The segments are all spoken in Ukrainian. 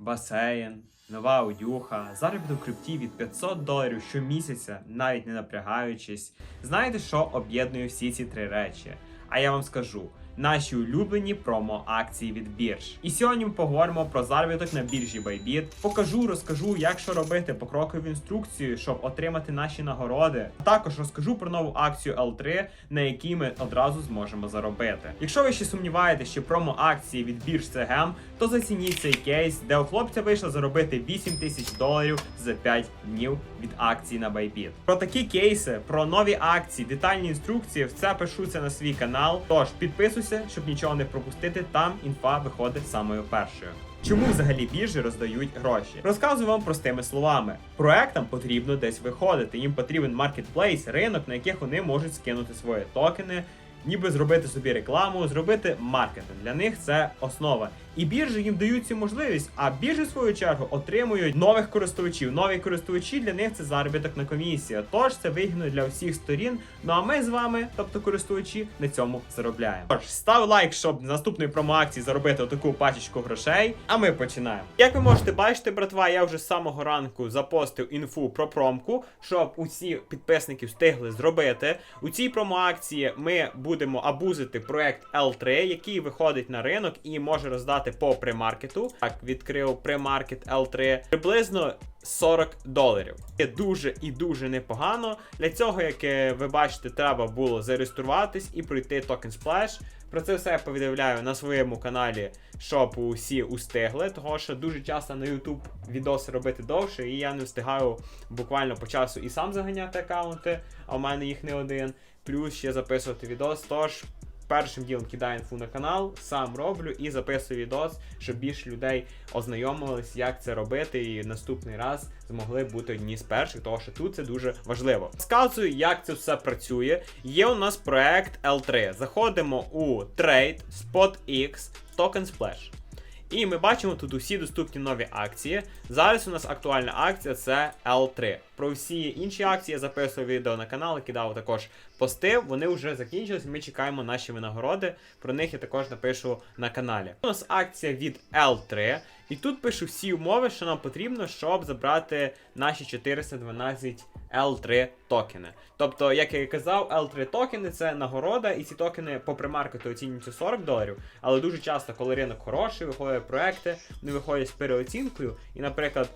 басейн, нова одюха. заробіток в крипті від 500 доларів щомісяця, навіть не напрягаючись. Знаєте, що об'єднує всі ці три речі? А я вам скажу. Наші улюблені промо-акції від бірж. І сьогодні ми поговоримо про заробіток на біржі Bybit. Покажу, розкажу, як що робити покрокову інструкцію, щоб отримати наші нагороди. Також розкажу про нову акцію L3, на якій ми одразу зможемо заробити. Якщо ви ще сумніваєтеся, що промо-акції від бірж це гем, то зацініть цей кейс, де у хлопця вийшло заробити 8 тисяч доларів за 5 днів від акцій на Bybit. Про такі кейси, про нові акції, детальні інструкції, все пишуться на свій канал. Тож підписуйся, щоб нічого не пропустити. Там інфа виходить самою першою. Чому взагалі біржі роздають гроші? Розказую вам простими словами. Проектам потрібно десь виходити. Їм потрібен маркетплейс, ринок, на яких вони можуть скинути свої токени, ніби зробити собі рекламу, зробити маркетинг. Для них це основа. І біржі їм дають цю можливість, а біржі, в свою чергу, отримують нових користувачів. Нові користувачі для них це заробіток на комісія. Тож це вигідно для всіх сторін. Ну а ми з вами, тобто користувачі, на цьому заробляємо. Тож став лайк, щоб наступної промоакції заробити отаку пачечку грошей. А ми починаємо. Як ви можете бачити, братва, я вже з самого ранку запостив інфу про промку, щоб усі підписники встигли зробити. У цій промоакції ми будемо абузити проект L3, який виходить на ринок і може роздати по премаркету. Так, відкрив премаркет L3 приблизно 40 доларів. Це дуже і дуже непогано. Для цього, як ви бачите, треба було зареєструватись і пройти токен Splash. Про це все я повідомляю на своєму каналі, щоб усі устигли, того що дуже часто на YouTube відоси робити довше, і я не встигаю буквально по часу і сам заганяти аккаунти, а в мене їх не один. Плюс ще записувати відос. Тож першим ділом кидаю інфу на канал, сам роблю і записую відос, щоб більше людей ознайомились, як це робити, і наступний раз змогли бути одні з перших, тому що тут це дуже важливо. Сказую, як це все працює. Є у нас проект L3. Заходимо у Trade, SpotX, Token Splash. І ми бачимо тут усі доступні нові акції. Зараз у нас актуальна акція це L3. Про всі інші акції я записував відео на канал, кидав також пости. Вони вже закінчились. Ми чекаємо наші винагороди. Про них я також напишу на каналі. У нас акція від L3. І тут пишу всі умови, що нам потрібно, щоб забрати наші 412 L3 токени. Тобто, як я і казав, L3 токени це нагорода, і ці токени по маркету, оцінюються 40 доларів. Але дуже часто, коли ринок хороший, виходять проекти, вони виходять з переоцінкою. І, наприклад,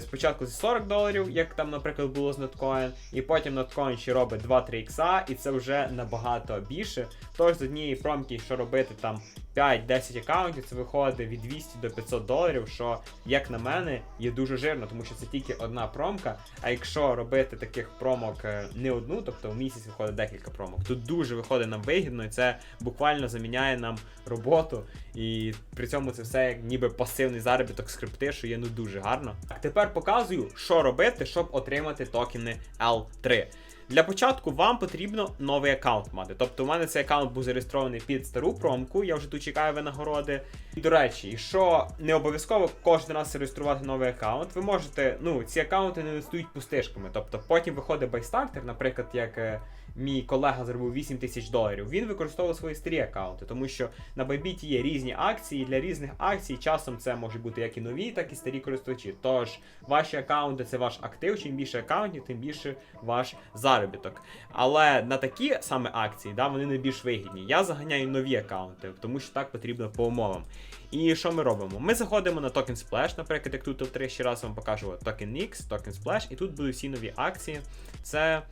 спочатку за 40 доларів, як там, наприклад, було з Notcoin, і потім Notcoin ще робить 2-3 ікса, і це вже набагато більше. Тож з однієї промки, що робити там 5-10 аккаунтів, це виходить від 200 до 500 доларів, що, як на мене, є дуже жирно, тому що це тільки одна промка. А якщо робити таких промок е, не одну, тобто в місяць виходить декілька промок, то дуже виходить нам вигідно, і це буквально заміняє нам роботу. І при цьому це все ніби пасивний заробіток скрипти, що є ну дуже гарно. Так, тепер показую, що робити, щоб отримати токени L3. Для початку вам потрібно новий аккаунт мати. Тобто у мене цей аккаунт був зареєстрований під стару промку, я вже тут чекаю винагороди. І до речі, що не обов'язково кожен раз реєструвати новий аккаунт, ви можете, ну, ці аккаунти не стоять пустишками. Тобто потім виходить байстартер, наприклад, як е, мій колега заробив 8 тисяч доларів, він використовував свої старі аккаунти, тому що на Bybit є різні акції, і для різних акцій часом це може бути як і нові, так і старі користувачі. Тож ваші аккаунти це ваш актив. Чим більше аккаунтів, тим більше ваш заробіток. Але на такі саме акції, да, вони найбільш вигідні. Я заганяю нові аккаунти, тому що так потрібно по умовам. І що ми робимо? Ми заходимо на Token Splash, наприклад, як тут L3, ще раз вам покажу Token X, Token Splash, і тут будуть всі нові акції. Це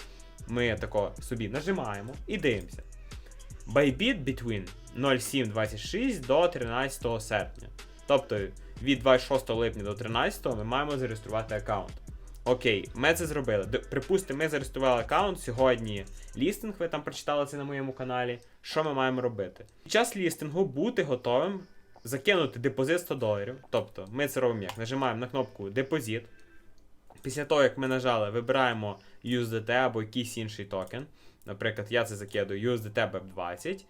ми тако собі нажимаємо і дивимося. Bybit between 07.26 до 13 серпня. Тобто від 26 липня до 13 ми маємо зареєструвати аккаунт. Окей, ми це зробили. Припустимо, ми зареєстрували аккаунт. Сьогодні лістинг, ви там прочитали це на моєму каналі. Що ми маємо робити? Під час лістингу бути готовим закинути депозит 100 доларів. Тобто ми це робимо як? Нажимаємо на кнопку депозит. Після того, як ми нажали, вибираємо USDT або якийсь інший токен. Наприклад, я це закидую USDT BEP20.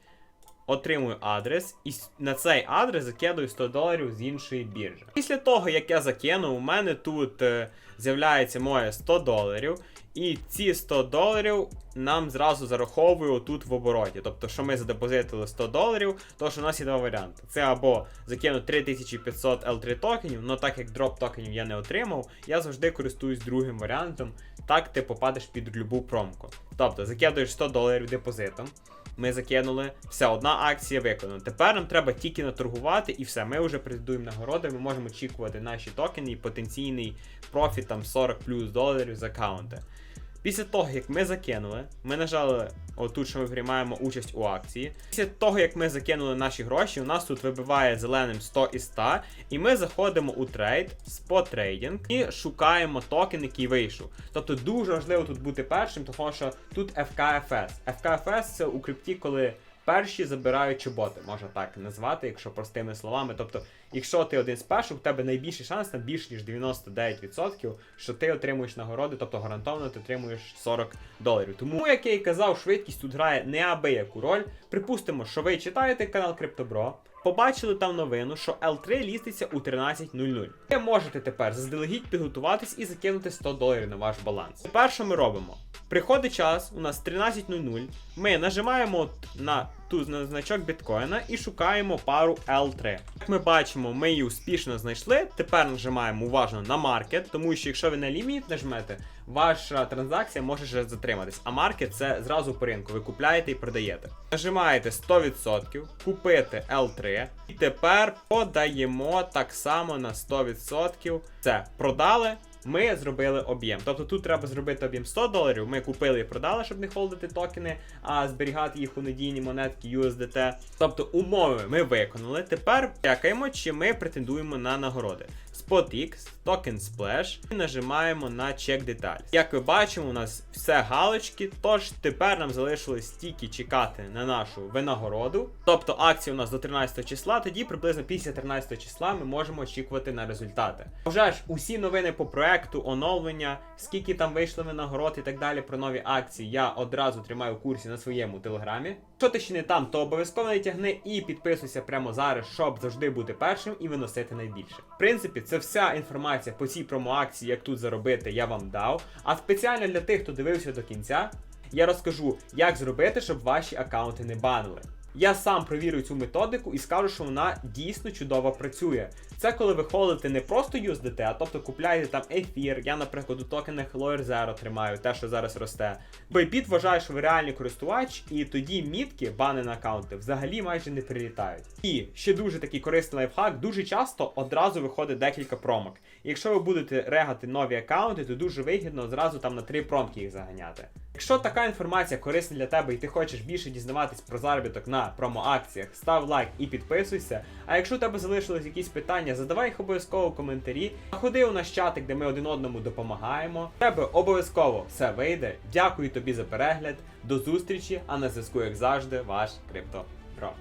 Отримую адрес, і на цей адрес закидую 100 доларів з іншої біржі. Після того, як я закинув, у мене тут е, з'являється моє 100 доларів. І ці 100 доларів нам зразу зараховує отут в обороті. Тобто, що ми задепозитили 100 доларів, то що у нас є два варіанти. Це або закинути 3500 L3 токенів, але так як дроп токенів я не отримав, я завжди користуюсь другим варіантом. Так ти попадеш під любу промку. Тобто закидуєш 100 доларів депозитом. Ми закинули, все, одна акція виконана. Тепер нам треба тільки наторгувати і все. Ми вже претендуємо нагороди. Ми можемо очікувати наші токени і потенційний профіт там 40 плюс доларів з аккаунта. Після того, як ми закинули, ми нажали отут, що ми приймаємо участь у акції. Після того, як ми закинули наші гроші, у нас тут вибиває зеленим 100 і 100, і ми заходимо у трейд, спот трейдинг і шукаємо токен, який вийшов. Тобто дуже важливо тут бути першим, тому що тут FKFS. FKFS це у крипті, коли перші забирають чоботи, можна так назвати, якщо простими словами. Тобто, якщо ти один з перших, у тебе найбільший шанс на більш ніж 99%, що ти отримуєш нагороди, тобто гарантовано ти отримуєш 40 доларів. Тому, як я і казав, швидкість тут грає неабияку роль. Припустимо, що ви читаєте канал CryptoBro, Побачили там новину, що L3 ліститься у 13.00. Ви можете тепер заздалегідь підготуватись і закинути 100 доларів на ваш баланс. Тепер що ми робимо? Приходить час, у нас 13.00. Ми нажимаємо на ту на значок біткоїна і шукаємо пару L3. Як ми бачимо, ми її успішно знайшли. Тепер нажимаємо уважно на маркет, тому що якщо ви на ліміт нажмете, ваша транзакція може ще затриматись. А маркет це зразу по ринку. Ви купляєте і продаєте. Нажимаєте 100%, купити L3. І тепер подаємо так само на 100%. Це продали. Ми зробили об'єм. Тобто тут треба зробити об'єм 100 доларів. Ми купили і продали, щоб не холдити токени, а зберігати їх у надійні монетки USDT. Тобто умови ми виконали. Тепер чекаємо, чи ми претендуємо на нагороди. SpotX, Token Splash і нажимаємо на чек деталі. Як ви бачимо, у нас все галочки, тож тепер нам залишилось тільки чекати на нашу винагороду. Тобто акція у нас до 13 числа, тоді приблизно після 13 числа ми можемо очікувати на результати. Вже ж усі новини по проекту, оновлення, скільки там вийшли винагород і так далі про нові акції, я одразу тримаю курсі на своєму телеграмі. Якщо ти ще не там, то обов'язково не тягни і підписуйся прямо зараз, щоб завжди бути першим і виносити найбільше. В принципі, це вся інформація по цій промоакції, як тут заробити, я вам дав. А спеціально для тих, хто дивився до кінця, я розкажу, як зробити, щоб ваші аккаунти не банили. Я сам провірю цю методику і скажу, що вона дійсно чудово працює. Це коли ви холите не просто USDT, а тобто купляєте там ефір. Я, наприклад, у токенах Lower Zero тримаю, те, що зараз росте. Bybit вважає, що ви реальний користувач, і тоді мітки, бани на аккаунти, взагалі майже не прилітають. І ще дуже такий корисний лайфхак, дуже часто одразу виходить декілька промок. Якщо ви будете регати нові аккаунти, то дуже вигідно зразу там на три промки їх заганяти. Якщо така інформація корисна для тебе і ти хочеш більше дізнаватись про заробіток на промоакціях, став лайк і підписуйся. А якщо у тебе залишились якісь питання, задавай їх обов'язково в коментарі. Ходи у наш чатик, де ми один одному допомагаємо. У тебе обов'язково все вийде. Дякую тобі за перегляд. До зустрічі, а на зв'язку, як завжди, ваш Крипто Про.